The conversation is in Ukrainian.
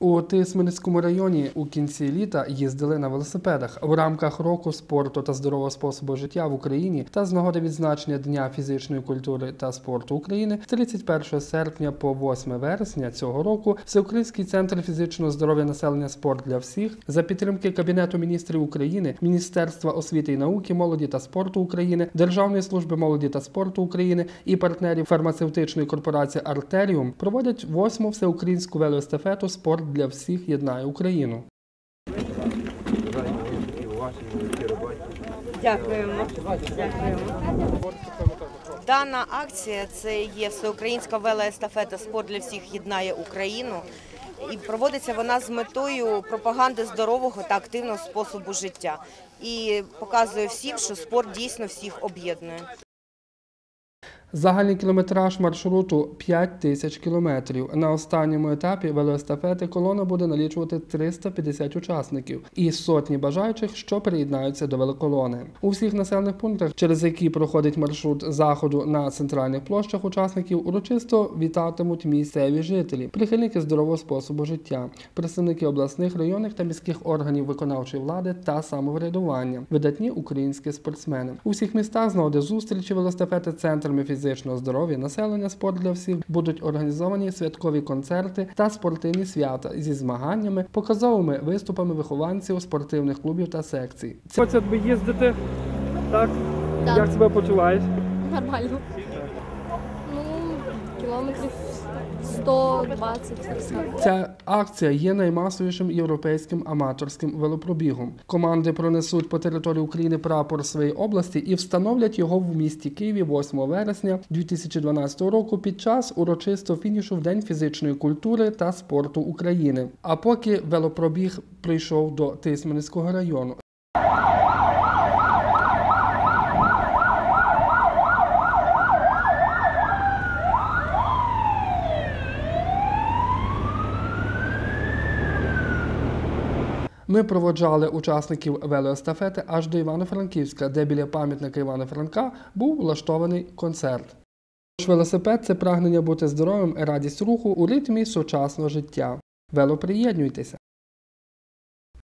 У Тисменському районі у кінці літа їздили на велосипедах. В рамках року спорту та здорового способу життя в Україні та з нагоди відзначення Дня фізичної культури та спорту України з 31 серпня по 8 вересня цього року Всеукраїнський центр фізичного здоров'я населення спорт для всіх за підтримки Кабінету міністрів України, Міністерства освіти і науки, молоді та спорту України, Державної служби молоді та спорту України і партнерів фармацевтичної корпорації Артеріум проводять восьму всеукраїнську велоестафету Спорт для всіх єднає Україну. Дякуємо. Дякуємо. Дана акція це є всеукраїнська велоестафета Спорт для всіх єднає Україну. І проводиться вона з метою пропаганди здорового та активного способу життя. І показує всім, що спорт дійсно всіх об'єднує. Загальний кілометраж маршруту 5 тисяч кілометрів. На останньому етапі велоестафети колона буде налічувати 350 учасників і сотні бажаючих, що приєднаються до велоколони. У всіх населених пунктах, через які проходить маршрут заходу на центральних площах учасників, урочисто вітатимуть місцеві жителі, прихильники здорового способу життя, представники обласних, районних та міських органів виконавчої влади та самоврядування, видатні українські спортсмени. У всіх містах з нагоди зустрічі велоестафети центрами фізичного здоров'я населення спорт для всіх будуть організовані святкові концерти та спортивні свята зі змаганнями, показовими виступами вихованців спортивних клубів та секцій. Хочеться би їздити так. Так. Як себе почуваєш? Нормально. Кілометрів 120. Ця акція є наймасовішим європейським аматорським велопробігом. Команди пронесуть по території України прапор своєї області і встановлять його в місті Києві 8 вересня 2012 року під час урочистого фінішу в День фізичної культури та спорту України. А поки велопробіг прийшов до Тисменського району. Ми проводжали учасників велоестафети аж до Івано-Франківська, де біля пам'ятника Івана Франка був влаштований концерт. Тож Велосипед це прагнення бути здоровим, і радість руху у ритмі сучасного життя. Велоприєднуйтеся!